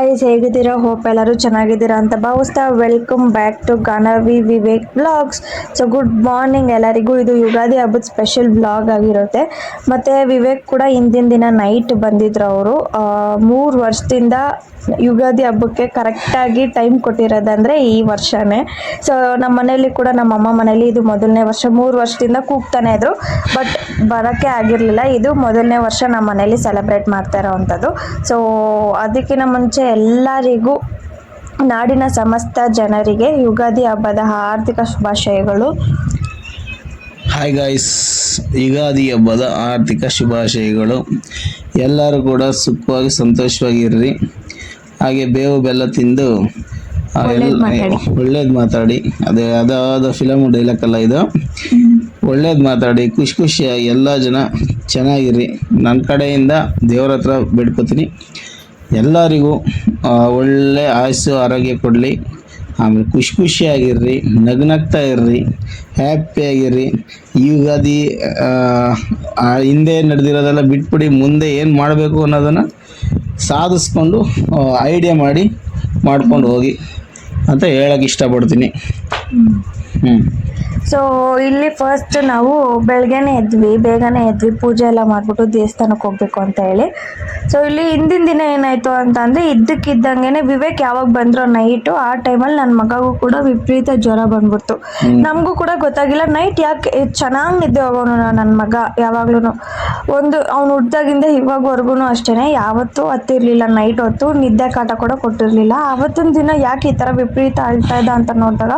Guys ಹೇಗಿದ್ದೀರಾ? Hope ಎಲ್ಲರೂ ಚೆನ್ನಾಗಿದ್ದೀರಾ ಅಂತ ಭಾವಿಸ್ತಾ welcome back to Ganavi Vivek blogs so good morning ಎಲ್ಲರಿಗೂ. ಇದು ಯುಗಾದಿ ಹಬ್ಬದ ಸ್ಪೆಷಲ್ ಬ್ಲಾಗ್ ಆಗಿರುತ್ತೆ. ಮತ್ತು ವಿವೇಕ್ ಕೂಡ ಹಿಂದಿನ ದಿನ ನೈಟ್ ಬಂದಿದ್ರು ಅವರು. ಮೂರು ವರ್ಷದಿಂದ ಯುಗಾದಿ ಹಬ್ಬಕ್ಕೆ ಕರೆಕ್ಟಾಗಿ ಟೈಮ್ ಕೊಟ್ಟಿರೋದಂದರೆ ಈ ವರ್ಷನೇ. ಸೊ ನಮ್ಮ ಮನೇಲಿ ಕೂಡ ನಮ್ಮ ಅಮ್ಮ ಮನೇಲಿ ಇದು ಮೊದಲನೇ ವರ್ಷ, ಮೂರು ವರ್ಷದಿಂದ ಕೂಗ್ತಾನೆ ಇದ್ರು. ಬಟ್ ಬರೋಕ್ಕೆ ಆಗಿರಲಿಲ್ಲ. ಇದು ಮೊದಲನೇ ವರ್ಷ ನಮ್ಮ ಮನೇಲಿ ಸೆಲೆಬ್ರೇಟ್ ಮಾಡ್ತಾ ಇರೋವಂಥದ್ದು. ಸೊ ಅದಕ್ಕಿಂತ ಮುಂಚೆ ಎಲ್ಲರಿಗೂ ನಾಡಿನ ಸಮಸ್ತ ಜನರಿಗೆ ಯುಗಾದಿ ಹಬ್ಬದ ಆರ್ಥಿಕ ಶುಭಾಶಯಗಳು. ಹಾಯ್ ಗಾಯ್ಸ್ ಯುಗಾದಿ ಹಬ್ಬದ ಆರ್ಥಿಕ ಶುಭಾಶಯಗಳು. ಎಲ್ಲರೂ ಕೂಡ ಸುಖವಾಗಿ ಸಂತೋಷವಾಗಿರ್ರಿ ಹಾಗೆ ಬೇವು ಬೆಲ್ಲ ತಿಂದು ಒಳ್ಳೇದು ಮಾತಾಡಿ. ಅದೇ ಅದಾದ ಫಿಲಮ್ ಡೈಲಾಗ್ ಅಲ್ಲ ಇದು. ಒಳ್ಳೇದು ಮಾತಾಡಿ ಖುಷಿ ಖುಷಿಯಾಗಿ ಎಲ್ಲ ಜನ ಚೆನ್ನಾಗಿರ್ರಿ. ನನ್ನ ಕಡೆಯಿಂದ ದೇವ್ರ ಹತ್ರ ಬೇಡ್ಕೊತೀನಿ. ಎಲ್ಲರಿಗೂ ಒಳ್ಳೆ ಆಯಸ್ಸು ಆರೋಗ್ಯ ಕೊಡಲಿ. ಆಮೇಲೆ ಖುಷಿ ಖುಷಿಯಾಗಿರ್ರಿ ನಗ್ನಗ್ತಾ ಇರ್ರಿ ಹ್ಯಾಪಿಯಾಗಿರ್ರಿ ಈ ಯುಗಾದಿ ಹಿಂದೆ ನಡೆದಿರೋದೆಲ್ಲ ಬಿಟ್ಬಿಡಿ ಮುಂದೆ ಏನು ಮಾಡಬೇಕು ಅನ್ನೋದನ್ನು ಸಾಧಿಸ್ಕೊಂಡು ಐಡಿಯಾ ಮಾಡಿ ಮಾಡ್ಕೊಂಡು ಹೋಗಿ ಅಂತ ಹೇಳಕ್ಕೆ ಇಷ್ಟಪಡ್ತೀನಿ. ಹ್ಞೂ ಸೊ ಇಲ್ಲಿ ಫಸ್ಟ್ ನಾವು ಬೆಳಗ್ಗೆನೇ ಎದ್ವಿ ಬೇಗನೆ ಎದ್ವಿ ಪೂಜೆ ಎಲ್ಲ ಮಾಡಿಬಿಟ್ಟು ದೇವಸ್ಥಾನಕ್ಕೆ ಹೋಗ್ಬೇಕು ಅಂತ ಹೇಳಿ. ಸೊ ಇಲ್ಲಿ ಹಿಂದಿನ ದಿನ ಏನಾಯಿತು ಅಂತ ಅಂದರೆ ಇದ್ದಕ್ಕಿದ್ದಂಗೆ ವಿವೇಕ್ ಯಾವಾಗ ಬಂದ್ರೋ ನೈಟು ಆ ಟೈಮಲ್ಲಿ ನನ್ನ ಮಗಗೂ ಕೂಡ ವಿಪರೀತ ಜ್ವರ ಬಂದ್ಬಿಡ್ತು. ನಮಗೂ ಕೂಡ ಗೊತ್ತಾಗಿಲ್ಲ ನೈಟ್ ಯಾಕೆ ಚೆನ್ನಾಗಿ ನಿದ್ದೆ ಹೋಗೋನು ನನ್ನ ಮಗ ಯಾವಾಗ್ಲೂ ಒಂದು ಅವ್ನು ಹುಟ್ಟಿದಾಗಿಂದ ಇವಾಗವರೆಗೂ ಅಷ್ಟೇ ಯಾವತ್ತೂ ಹತ್ತಿರಲಿಲ್ಲ ನೈಟ್ ಹೊತ್ತು ನಿದ್ದೆ ಕಾಟ ಕೂಡ ಕೊಟ್ಟಿರಲಿಲ್ಲ. ಆವತ್ತಿನ ದಿನ ಯಾಕೆ ಈ ಥರ ವಿಪರೀತ ಆಳ್ತಾ ಇದ್ದ ಅಂತ ನೋಡಿದಾಗ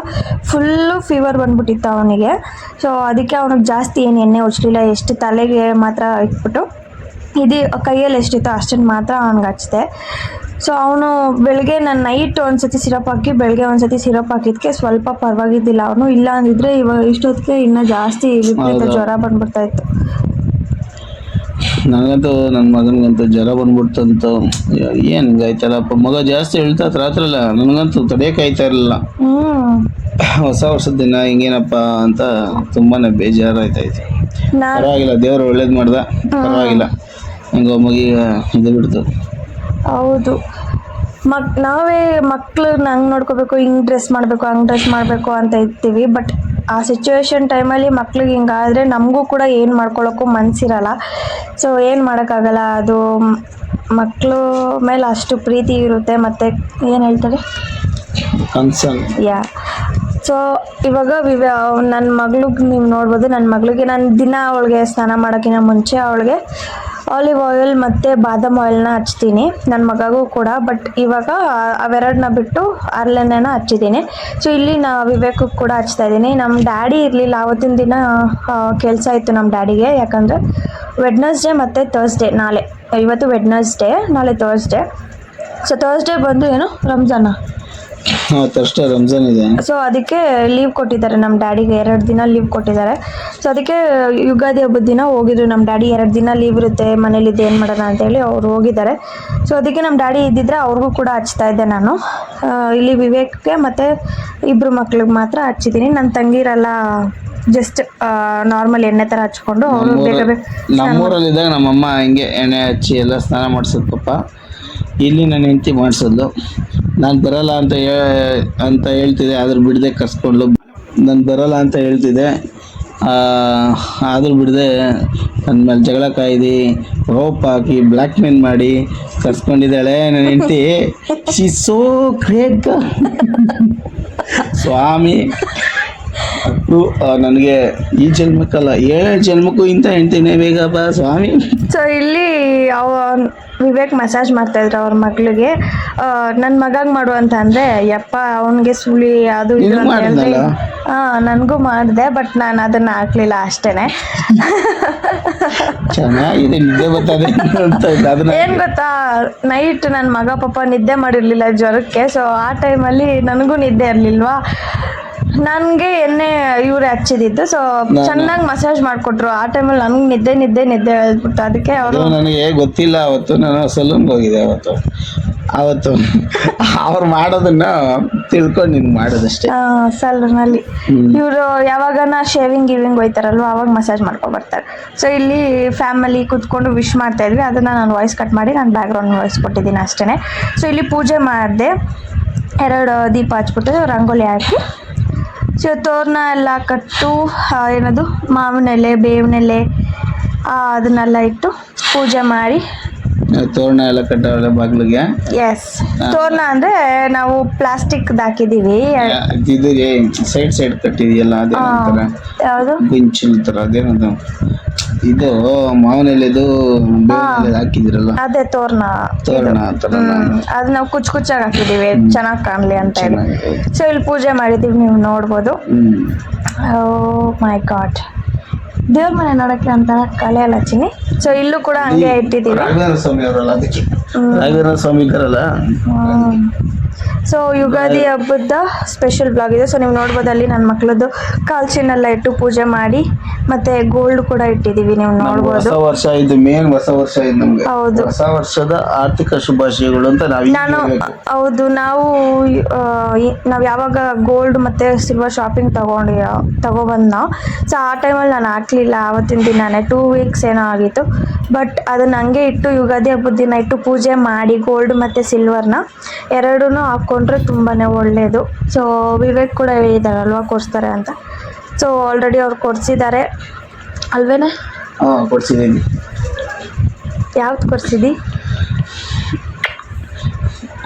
ಫುಲ್ಲು ಫೀವರ್ ಬಂದ್ಬಿಟ್ಟಿತ್ತು ಅವನಿಗೆ. ಸೊ ಅದಕ್ಕೆ ಅವನಿಗೆ ಜಾಸ್ತಿ ಏನು ಎಣ್ಣೆ ಉಚ್ಚಲಿಲ್ಲ ಎಷ್ಟು ತಲೆಗೆ ಮಾತ್ರ ಇಟ್ಬಿಟ್ಟು ಇದು ಕೈಯಲ್ಲಿ ಎಷ್ಟಿತ್ತು ಅಷ್ಟನ್ನು ಮಾತ್ರ ಅವ್ನಿಗೆ ಹಚ್ಚಿದೆ. ಸೊ ಅವನು ಬೆಳಗ್ಗೆ ನಾನು ನೈಟ್ ಒಂದ್ಸತಿ ಸಿರಪ್ ಹಾಕಿ ಬೆಳಗ್ಗೆ ಒಂದ್ಸತಿ ಸಿರಪ್ ಹಾಕಿದ್ಕೆ ಸ್ವಲ್ಪ ಪರವಾಗಿದ್ದಿಲ್ಲ ಅವನು. ಇಲ್ಲ ಅಂದಿದ್ರೆ ಇವಾಗ ಇಷ್ಟೊತ್ತಿಗೆ ಇನ್ನೂ ಜಾಸ್ತಿ ವಿಪರೀತ ಜ್ವರ ಬಂದ್ಬಿಡ್ತಾ ಇತ್ತು. ನನಗಂತೂ ನನ್ನ ಮಗನಿಗಂತೂ ಜ್ವರ ಬಂದ್ಬಿಡ್ತಂತ. ಏನು ಹಿಂಗಾಯ್ತಲ್ಲಪ್ಪ ಮಗ ಜಾಸ್ತಿ ಹೇಳ್ತಾ ರಾತ್ರಲ್ಲ ನನಗಂತೂ ತಡೆಯೋಕ್ಕಾಯ್ತಾ ಇರಲಿಲ್ಲ. ಹೊಸ ವರ್ಷದ ದಿನ ಹಿಂಗೇನಪ್ಪ ಅಂತ ತುಂಬಾನೇ ಬೇಜಾರಾಯ್ತೈತೆ ನಾನು ಪರವಾಗಿಲ್ಲ ದೇವ್ರು ಒಳ್ಳೇದು ಮಾಡ್ದ. ಪರವಾಗಿಲ್ಲ. ಹಂಗ ಮಗಿಗ ಇದು ಬಿಡ್ತು. ಹೌದು. ಮಕ್ ನಾವೇ ಮಕ್ಕಳು ಹಂಗೆ ನೋಡ್ಕೋಬೇಕು ಹಿಂಗೆ ಡ್ರೆಸ್ ಮಾಡಬೇಕು ಹಂಗೆ ಡ್ರೆಸ್ ಮಾಡಬೇಕು ಅಂತ ಇರ್ತೀವಿ. ಬಟ್ ಆ ಸಿಚುವೇಶನ್ ಟೈಮಲ್ಲಿ ಮಕ್ಳಿಗೆ ಹಿಂಗಾದರೆ ನಮಗೂ ಕೂಡ ಏನು ಮಾಡ್ಕೊಳ್ಳೋಕ್ಕೂ ಮನಸ್ಸಿರಲ್ಲ ಸೊ ಏನು ಮಾಡೋಕ್ಕಾಗಲ್ಲ. ಅದು ಮಕ್ಕಳು ಮೇಲೆ ಅಷ್ಟು ಪ್ರೀತಿ ಇರುತ್ತೆ. ಮತ್ತು ಏನು ಹೇಳ್ತಾರೆ? ಕನ್ಸರ್ನ್ ಯಾ ಸೊ ಇವಾಗ ವಿವ ನನ್ನ ಮಗಳಿಗೆ ನೀವು ನೋಡ್ಬೋದು ನನ್ನ ಮಗಳಿಗೆ ನಾನು ದಿನ ಅವಳಿಗೆ ಸ್ನಾನ ಮಾಡೋಕ್ಕಿಂತ ಮುಂಚೆ ಅವಳಿಗೆ ಆಲಿವ್ ಆಯಿಲ್ ಮತ್ತು ಬಾದಾಮ್ ಆಯಿಲ್ನ ಹಚ್ತೀನಿ. ನನ್ನ ಮಗಗೂ ಕೂಡ ಬಟ್ ಇವಾಗ ಅವೆರಡನ್ನ ಬಿಟ್ಟು ಅರ್ಲೆಣ್ಣೆನ ಹಚ್ಚಿದ್ದೀನಿ. ಸೊ ಇಲ್ಲಿ ನಾ ವಿವೇಕಕ್ಕೆ ಕೂಡ ಹಚ್ತಾ ಇದ್ದೀನಿ. ನಮ್ಮ ಡ್ಯಾಡಿ ಇರಲಿಲ್ಲ, ಆವತ್ತಿನ ದಿನ ಕೆಲಸ ಇತ್ತು ನಮ್ಮ ಡ್ಯಾಡಿಗೆ. ಯಾಕಂದರೆ ವೆಡ್ನಸ್ಡೇ ಮತ್ತು ಥರ್ಸ್ಡೇ ನಾಳೆ. ಇವತ್ತು ವೆಡ್ನಸ್ಡೇ ನಾಳೆ ಥರ್ಸ್ಡೇ ಸೊ ಥರ್ಸ್ಡೇ ಬಂದು ಏನು ರಂಜಾನ ರಂಜಾನ್ ಇದೆ. ಸೊ ಅದಕ್ಕೆ ಲೀವ್ ಕೊಟ್ಟಿದ್ದಾರೆ ನಮ್ಮ ಡ್ಯಾಡಿಗೆ ಎರಡು ದಿನ ಲೀವ್ ಕೊಟ್ಟಿದ್ದಾರೆ. ಸೊ ಅದಕ್ಕೆ ಯುಗಾದಿ ಹಬ್ಬದ ದಿನ ಹೋಗಿದ್ರು. ನಮ್ಮ ಡ್ಯಾಡಿ ಎರಡು ದಿನ ಲೀವ್ ಇರುತ್ತೆ ಮನೇಲಿದ್ದು ಏನು ಮಾಡೋಣ ಅಂತೇಳಿ ಅವ್ರು ಹೋಗಿದ್ದಾರೆ. ಸೊ ಅದಕ್ಕೆ ನಮ್ಮ ಡ್ಯಾಡಿ ಇದ್ದಿದ್ರೆ ಅವ್ರಿಗೂ ಕೂಡ ಹಚ್ತಾ ಇದ್ದೆ ನಾನು. ಇಲ್ಲಿ ವಿವೇಕ್ಗೆ ಮತ್ತು ಇಬ್ಬರು ಮಕ್ಳಿಗೆ ಮಾತ್ರ ಹಚ್ಚಿದ್ದೀನಿ. ನನ್ನ ತಂಗಿರೆಲ್ಲ ಜಸ್ಟ್ ನಾರ್ಮಲ್ ಎಣ್ಣೆ ಥರ ಹಚ್ಕೊಂಡು ಅವರು ನಮ್ಮೂರಲ್ಲಿ ಇದ್ದಾಗ ನಮ್ಮಮ್ಮ ಹಿಂಗೆ ಎಣ್ಣೆ ಹಚ್ಚಿ ಎಲ್ಲ ಸ್ನಾನ ಮಾಡಿಸೋದು ಪಪ್ಪ ಇಲ್ಲಿ ನನ್ನ ಹೆಂಡತಿ ಮಾಡಿಸೋದು. ನಾನು ಬರಲ್ಲ ಅಂತ ಅಂತ ಹೇಳ್ತಿದ್ದೆ, ಆದರೂ ಬಿಡದೆ ಕರ್ಸ್ಕೊಂಡು. ನಾನು ಬರಲ್ಲ ಅಂತ ಹೇಳ್ತಿದ್ದೆ. ಆದರೂ ಬಿಡದೆ ನನ್ನ ಮೇಲೆ ಜಗಳ ಕಾಯ್ದು ರೋಪ್ ಹಾಕಿ ಬ್ಲ್ಯಾಕ್ ಮೇಲ್ ಮಾಡಿ ಕರ್ಸ್ಕೊಂಡಿದ್ದಾಳೆ ನನ್ನ ಹೆಂಡತಿ. ಶಿ ಸೋ ಸ್ವಾಮಿ. ಅದು ನನಗೆ ಈ ಜನ್ಮಕ್ಕಲ್ಲ ಏ ಜನ್ಮಕ್ಕೂ ಇಂಥ ಹೆಂಡ್ತಿನೇ ಬಾ ಸ್ವಾಮಿ. ಸೊ ಇಲ್ಲಿ ಅವ ವಿವೇಕ್ ಮಸಾಜ್ ಮಾಡ್ತಾ ಇದ್ರು ಅವ್ರ ಮಕ್ಳಿಗೆ ನನ್ನ ಮಗಾಗ್ ಮಾಡು ಅಂತ ಅಂದ್ರೆ ಯಪ್ಪ ಅವನಿಗೆ ಸುಳಿ ಅದು ಇದು ನಿನಗ್ ಅಂತ ಹೇಳಿ ಮಾಡಿದ್ನಲ್ಲ? ಹಾ ನನಗೂ ಮಾಡಿದೆ ಬಟ್ ನಾನು ಅದನ್ನ ಹಾಕ್ಲಿಲ್ಲ ಅಷ್ಟೇನೆ. ಚೆನ್ನಾಗಿದೆ ನಿದ್ದೆ ಬರ್ತದೆ ಅಂತ ಇದ್ದೆ. ಅದನ್ನ ಏನ್ ಗೊತ್ತಾ? ನೈಟ್ ನನ್ನ ಮಗ ಪಾಪ ನಿದ್ದೆ ಮಾಡಿರ್ಲಿಲ್ಲ ಜ್ವರಕ್ಕೆ. ಸೊ ಆ ಟೈಮಲ್ಲಿ ನನಗೂ ನಿದ್ದೆ ಇರ್ಲಿಲ್ವಾ? ನನಗೆ ಎಣ್ಣೆ ಇವ್ರೆ ಹಚ್ಚಿದಿದ್ದು ಸೊ ಚೆನ್ನಾಗಿ ಮಸಾಜ್ ಮಾಡ್ಕೊಟ್ರು. ಆ ಟೈಮಲ್ಲಿ ನನ್ಗೆ ನಿದ್ದೆ ನಿದ್ದೆ ನಿದ್ದೆ ಹೇಳ್ಬಿಟ್ಟು ಅದಕ್ಕೆ ಅವರು ಅದು ನನಗೆ ಗೊತ್ತಿಲ್ಲ ಅವತ್ತು ನಾನು ಸಲೂನ್ಗೆ ಹೋಗಿದ್ದೆ ಅವತ್ತು. ಅವತ್ತು ಅವ್ರು ಮಾಡೋದನ್ನ ತಿಳ್ಕೊಂಡು ನೀನು ಮಾಡೋದಷ್ಟೇ. ಸಲೂನ್ ಅಲ್ಲಿ ಇವರು ಯಾವಾಗನ ಶೇವಿಂಗ್ ಗಿವಿಂಗ್ ಹೋಯ್ತಾರಲ್ವ ಅವಾಗ ಮಸಾಜ್ ಮಾಡ್ಕೊಂಡು ಬರ್ತಾರೆ. ಸೊ ಇಲ್ಲಿ ಫ್ಯಾಮಿಲಿ ಕುತ್ಕೊಂಡು ವಿಶ್ ಮಾಡ್ತಾ ಇದ್ವಿ. ಅದನ್ನ ನಾನು ವಾಯ್ಸ್ ಕಟ್ ಮಾಡಿ ನಾನು ಬ್ಯಾಕ್ಗ್ರೌಂಡ್ ವಾಯ್ಸ್ ಕೊಟ್ಟಿದ್ದೀನಿ ಅಷ್ಟೇ ಸೊ ಇಲ್ಲಿ ಪೂಜೆ ಮಾಡಿದೆ. ಎರಡು ದೀಪ ಹಚ್ಬಿಟ್ಟು ರಂಗೋಲಿ ಹಾಕಿ ಸೊ ತೋರಣ ಎಲ್ಲ ಕಟ್ಟು ಏನದು ಮಾವಿನ ಎಲೆ ಬೇವಿನ ಎಲೆ ಅದನ್ನೆಲ್ಲ ಇಟ್ಟು ಪೂಜೆ ಮಾಡಿ. ತೋರಣ ಎಲ್ಲ ಕಟ್ಟವಲ್ಲ ಬಾಗ್ಲಿಗೆ? ಎಸ್ ತೋರಣ ಅಂದ್ರೆ ನಾವು ಪ್ಲಾಸ್ಟಿಕ್ ಹಾಕಿದೀವಿ. ಸೈಡ್ ಸೈಡ್ ಕಟ್ಟಿದೆಯಲ್ಲ ಅದೇನಂತಾರೆ ಯಾವುದು? ಗುಂಚಿಲ್ ತರ ಅದೇನದು? ಇದು ಮಾವಿನ ಎಲೆದು ಬೇವಿನ ಹಾಕಿದಿರಲ್ಲ? ಅದೇ ತೋರಣ. ತೋರಣ ಅದು ನಾವು ಕುಚ್ ಕುಚ್ಚಾಗಿ ಹಾಕಿದೀವಿ. ಚೆನ್ನಾಗಿ ಕಾಣಲಿ ಅಂತ ಹೇಳಿ. ಸೊ ಇಲ್ಲಿ ಪೂಜೆ ಮಾಡಿದೀವಿ ನೀವು ನೋಡ್ಬೋದು. ಓ ಮೈ ಗಾಡ್ ದೇವ್ರ ಮನೆ ನೋಡಕ್ಕೆ ಅಂತ ಕಲೆ ಎಲ್ಲ ಚಿನಿ ಸೊ ಇಲ್ಲೂ ಕೂಡ ಹಂಗೆ ಇಟ್ಟಿದ್ದೀವಿ. ರಾಘವೇಂದ್ರ ಸ್ವಾಮಿ ಅವರಲ್ಲ ಅದಕ್ಕೆ? ರಾಘವೇಂದ್ರ ಸ್ವಾಮಿ ಇದ್ದಾರಲ್ಲ? ಸೊ ಯುಗಾದಿ ಹಬ್ಬದ ಸ್ಪೆಷಲ್ ಬ್ಲಾಗ್ ಇದೆ. ಸೊ ನೀವು ನೋಡ್ಬೋದು ಅಲ್ಲಿ ನನ್ನ ಮಕ್ಳದ್ದು ಕಾಲ್ಚಿನೆಲ್ಲ ಇಟ್ಟು ಪೂಜೆ ಮಾಡಿ ಮತ್ತೆ ಗೋಲ್ಡ್ ಕೂಡ ಇಟ್ಟಿದೀವಿ ನೀವು ನೋಡ್ಬೋದು. ಹೊಸ ವರ್ಷ ಇದು ಮೇನ್ ಹೊಸ ವರ್ಷ ಇದು ನಮ್ಗೆ. ಹೌದು. ಹೊಸ ವರ್ಷದ ಆರ್ಥಿಕ ಶುಭಾಶಯಗಳು ಅಂತ ನಾವು ನಾನು ಹೌದು ನಾವು ನಾವು ಯಾವಾಗ ಗೋಲ್ಡ್ ಮತ್ತೆ ಸಿಲ್ವರ್ ಶಾಪಿಂಗ್ ತಗೊಂಡು ತಗೊಬಂದು ನಾವು ಸೊ ಆ ಟೈಮಲ್ಲಿ ನಾನು ಹಾಕ್ಲಿಲ್ಲ. ಆವತ್ತಿನ ದಿನನೇ ಟೂ ವೀಕ್ಸ್ ಏನೋ ಆಗಿತ್ತು. ಬಟ್ ಅದನ್ನ ಹಂಗೆ ಇಟ್ಟು ಯುಗಾದಿ ಹಬ್ಬದ ದಿನ ಇಟ್ಟು ಪೂಜೆ ಮಾಡಿ ಗೋಲ್ಡ್ ಮತ್ತು ಸಿಲ್ವರ್ನ ಎರಡೂ ಹಾಕ್ಕೊಂಡ್ರೆ ತುಂಬಾ ಒಳ್ಳೆಯದು ಸೊ ವಿವೇಕ್ ಕೂಡ ಹೇಳಿದಾರಲ್ವ ಕೊಡಿಸ್ತಾರೆ ಅಂತ. ಸೊ ಆಲ್ರೆಡಿ ಅವ್ರು ಕೊಡಿಸಿದ್ದಾರೆ. ಅಲ್ವೇನೆ? ಹಾಂ ಕೊಡ್ಸಿದ್ದೀನಿ. ಯಾವ್ದು ಕೊಡಿಸಿದಿ?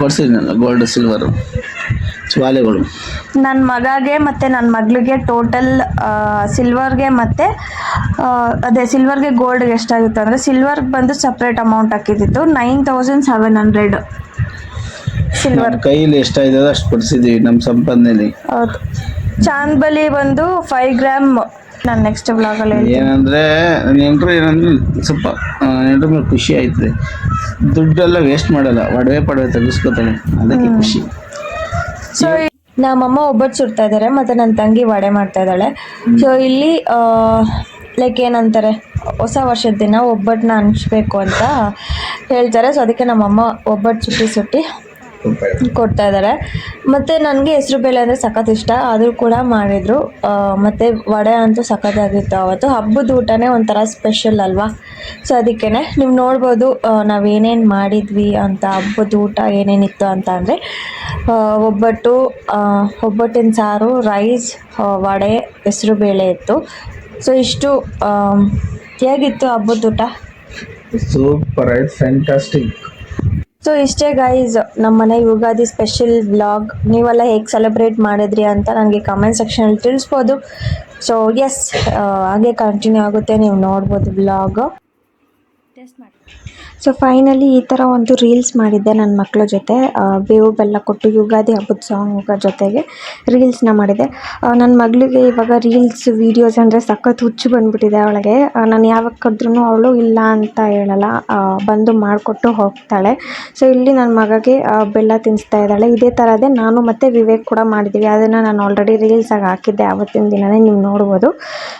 ಕೊಡ್ಸಿದ್ನಲ್ಲ ಗೋಲ್ಡ್ ಸಿಲ್ವರು ನನ್ನ ಮಗಗೆ ಮತ್ತು ನನ್ನ ಮಗಳಿಗೆ ಟೋಟಲ್ ಸಿಲ್ವರ್ಗೆ ಮತ್ತು ಅದೇ ಸಿಲ್ವರ್ಗೆ ಗೋಲ್ಡ್ಗೆ ಎಷ್ಟಾಗುತ್ತೆ ಅಂದರೆ ಸಿಲ್ವರ್ಗೆ ಬಂದು separate amount ಹಾಕಿದ್ದಿತ್ತು. Nine thousand seven hundred silver ಕೈಯಲ್ಲಿ ಎಷ್ಟಾಯ್ತದ ಅಷ್ಟು ಕೊಡಿಸಿದೀವಿ ನಮ್ಮ ಸಂಪಾದನೆಯಲ್ಲಿ ಹೌದು. ಚಾಂದ್ಬಲಿ ಬಂದು ಫೈವ್ ಗ್ರಾಮ್ ನಾನು ನೆಕ್ಸ್ಟ್ ಬ್ಲಾಗಲ್ಲಿ ಏನಂದ್ರೆ ನೆಂಟರು ಏನಂದ್ರೆ ಸ್ವಲ್ಪ ನೆಂಟರ ಮೇಲೆ ಖುಷಿ ಆಯ್ತದೆ. ದುಡ್ಡೆಲ್ಲ ವೇಸ್ಟ್ ಮಾಡಲ್ಲ ಒಡವೆ ಪಡವೆ ತೆಗಿಸ್ಕೊತಾಳೆ. ಅದಕ್ಕೆ ಖುಷಿ. ಸೊ ನಮ್ಮಮ್ಮ ಒಬ್ಬಟ್ಟು ಸುಡ್ತಾ ಇದ್ದಾರೆ ಮತ್ತು ನನ್ನ ತಂಗಿ ವಡೆ ಮಾಡ್ತಾ ಇದ್ದಾಳೆ ಸೊ ಇಲ್ಲಿ ಲೈಕ್ ಏನಂತಾರೆ ಹೊಸ ವರ್ಷದ ದಿನ ಒಬ್ಬಟ್ಟನ್ನ ಹಂಚ್ಬೇಕು ಅಂತ ಹೇಳ್ತಾರೆ. ಸೊ ಅದಕ್ಕೆ ನಮ್ಮಮ್ಮ ಒಬ್ಬಟ್ಟು ಸುಟ್ಟಿ ಸುಟ್ಟಿ ಕೊಡ್ತಾ ಇದ್ದಾರೆ. ಮತ್ತು ನನಗೆ ಹೆಸರು ಬೇಳೆ ಅಂದರೆ ಸಖತ್ ಇಷ್ಟ. ಆದರೂ ಕೂಡ ಮಾಡಿದರು. ಮತ್ತು ವಡೆ ಅಂತೂ ಸಖತ್ತಾಗಿತ್ತು ಅವತ್ತು. ಹಬ್ಬದ ಊಟನೇ ಒಂಥರ ಸ್ಪೆಷಲ್ ಅಲ್ವಾ? ಸೊ ಅದಕ್ಕೇ ನೀವು ನೋಡ್ಬೋದು ನಾವು ಏನೇನು ಮಾಡಿದ್ವಿ ಅಂತ, ಹಬ್ಬದ ಊಟ ಏನೇನಿತ್ತು ಅಂತ ಅಂದರೆ ಒಬ್ಬಟ್ಟು ಒಬ್ಬಟ್ಟಿನ ಸಾರು ರೈಸ್ ವಡೆ, ಹೆಸರು ಬೇಳೆ ಇತ್ತು. ಸೊ ಇಷ್ಟು ಹೇಗಿತ್ತು ಹಬ್ಬದ ಊಟ? ಸೂಪರ್ ಆಯ್ತು ಫ್ಯಾಂಟಾಸ್ಟಿಕ್ ಸೊ ಇಷ್ಟೇ ಗೈಸ್ ನಮ್ಮ ಮನೆ ಯುಗಾದಿ ಸ್ಪೆಷಲ್ ವ್ಲಾಗ್ ನೀವೆಲ್ಲ ಹೇಗೆ ಸೆಲೆಬ್ರೇಟ್ ಮಾಡಿದ್ರಿ ಅಂತ ನನಗೆ ಕಮೆಂಟ್ ಸೆಕ್ಷನಲ್ಲಿ ತಿಳಿಸ್ಬೋದು. ಸೊ ಎಸ್ ಹಾಗೆ ಕಂಟಿನ್ಯೂ ಆಗುತ್ತೆ, ನೀವು ನೋಡ್ಬೋದು ವ್ಲಾಗ್ ಸೊ ಫೈನಲಿ ಈ ಥರ ಒಂದು ರೀಲ್ಸ್ ಮಾಡಿದ್ದೆ ನನ್ನ ಮಕ್ಕಳ ಜೊತೆ. ಬೇವು ಬೆಲ್ಲ ಕೊಟ್ಟು ಯುಗಾದಿ ಹಬ್ಬದ ಸಾಂಗ್ ಜೊತೆಗೆ ರೀಲ್ಸ್ನ ಮಾಡಿದೆ ನನ್ನ ಮಗಳಿಗೆ ಇವಾಗ ರೀಲ್ಸ್ ವೀಡಿಯೋಸ್ ಅಂದರೆ ಸಖತ್ ಹುಚ್ಚು ಬಂದ್ಬಿಟ್ಟಿದೆ ಅವಳಿಗೆ. ನಾನು ಯಾವಾಗ ಕರೆದ್ರೂ ಅವಳು ಇಲ್ಲ ಅಂತ ಹೇಳಲ್ಲ. ಬಂದು ಮಾಡಿಕೊಟ್ಟು ಹೋಗ್ತಾಳೆ. ಸೊ ಇಲ್ಲಿ ನನ್ನ ಮಗಗೆ ಬೆಲ್ಲ ತಿನ್ನಿಸ್ತಾ ಇದ್ದಾಳೆ. ಇದೇ ಥರದೇ ನಾನು ಮತ್ತು ವಿವೇಕ್ ಕೂಡ ಮಾಡಿದ್ದೀವಿ ಅದನ್ನು ನಾನು ಆಲ್ರೆಡಿ ರೀಲ್ಸಾಗಿ ಹಾಕಿದ್ದೆ ಆವತ್ತಿನ ದಿನವೇ ನೀವು ನೋಡ್ಬೋದು.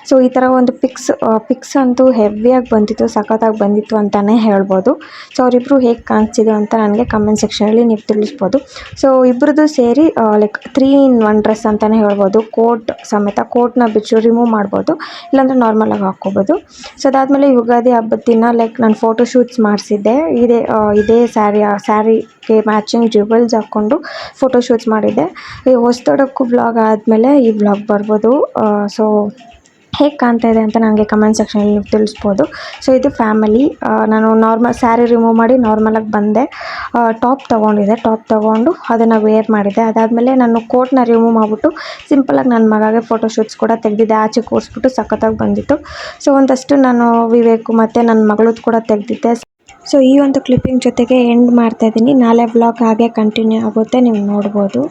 ಸೊ ಈ ಥರ ಒಂದು ಪಿಕ್ಸ್ ಪಿಕ್ಸ್ ಅಂತೂ ಹೆವಿಯಾಗಿ ಬಂದಿತ್ತು, ಸಖತ್ತಾಗಿ ಬಂದಿತ್ತು ಅಂತಲೇ ಹೇಳ್ಬೋದು. ಸೊ ಅವರಿಬ್ಬರು ಹೇಗೆ ಕಾಣಿಸ್ತಿದೆ ಅಂತ ನನಗೆ ಕಮೆಂಟ್ ಸೆಕ್ಷನಲ್ಲಿ ನೀವು ತಿಳಿಸ್ಬೋದು. ಸೊ ಇಬ್ಬರದ್ದು ಸೇರಿ like three in one dress ಅಂತಲೇ ಹೇಳ್ಬೋದು. ಕೋಟ್ ಸಮೇತ ಕೋಟ್ನ ಬಿಚ್ಚು ರಿಮೂವ್ ಮಾಡ್ಬೋದು. ಇಲ್ಲಾಂದರೆ ನಾರ್ಮಲಾಗಿ ಹಾಕ್ಕೋಬೋದು. ಸೊ ಅದಾದಮೇಲೆ ಯುಗಾದಿ ಹಬ್ಬದ ದಿನ ಲೈಕ್ ನಾನು ಫೋಟೋ ಶೂಟ್ಸ್ ಮಾಡಿಸಿದ್ದೆ. ಇದೇ ಇದೇ ಸ್ಯಾರಿ ಸ್ಯಾರಿಗೆ ಮ್ಯಾಚಿಂಗ್ ಜ್ಯುವೆಲ್ಸ್ ಹಾಕ್ಕೊಂಡು ಫೋಟೋ ಶೂಟ್ಸ್ ಮಾಡಿದ್ದೆ. ಈ ಹೊಸದೊಡಕ್ಕೂ ಬ್ಲಾಗ್ ಆದಮೇಲೆ ಈ ಬ್ಲಾಗ್ ಬರ್ಬೋದು. ಸೊ ಹೇಗೆ ಕಾಣ್ತಾ ಇದೆ ಅಂತ ನನಗೆ ಕಮೆಂಟ್ ಸೆಕ್ಷನಲ್ಲಿ ನೀವು ತಿಳಿಸ್ಬೋದು. ಸೊ ಇದು ಫ್ಯಾಮಿಲಿ ನಾನು ನಾರ್ಮಲ್ ಸ್ಯಾರಿ ರಿಮೂವ್ ಮಾಡಿ ನಾರ್ಮಲಾಗಿ ಬಂದೆ. ಟಾಪ್ ತೊಗೊಂಡಿದ್ದೆ. ಟಾಪ್ ತೊಗೊಂಡು ಅದನ್ನು ವೇರ್ ಮಾಡಿದೆ ಅದಾದಮೇಲೆ ನಾನು ಕೋಟ್ನ ರಿಮೂವ್ ಮಾಡಿಬಿಟ್ಟು ಸಿಂಪಲಾಗಿ ನನ್ನ ಮಗಾಗೆ ಫೋಟೋ ಶೂಟ್ಸ್ ಕೂಡ ತೆಗೆದಿದ್ದೆ. ಆಚೆ ಕೂರಿಸ್ಬಿಟ್ಟು ಸಖತ್ತಾಗಿ ಬಂದಿತ್ತು. ಸೊ ಒಂದಷ್ಟು ನಾನು ವಿವೇಕು ಮತ್ತು ನನ್ನ ಮಗಳದ್ದು ಕೂಡ ತೆಗೆದಿದ್ದೆ. ಸೊ ಈ ಒಂದು ಕ್ಲಿಪ್ಪಿಂಗ್ ಜೊತೆಗೆ ಎಂಡ್ ಮಾಡ್ತಾ ಇದ್ದೀನಿ. ನಾಳೆ ಬ್ಲಾಗ್ ಹಾಗೆ ಕಂಟಿನ್ಯೂ ಆಗುತ್ತೆ. ನೀವು ನೋಡ್ಬೋದು.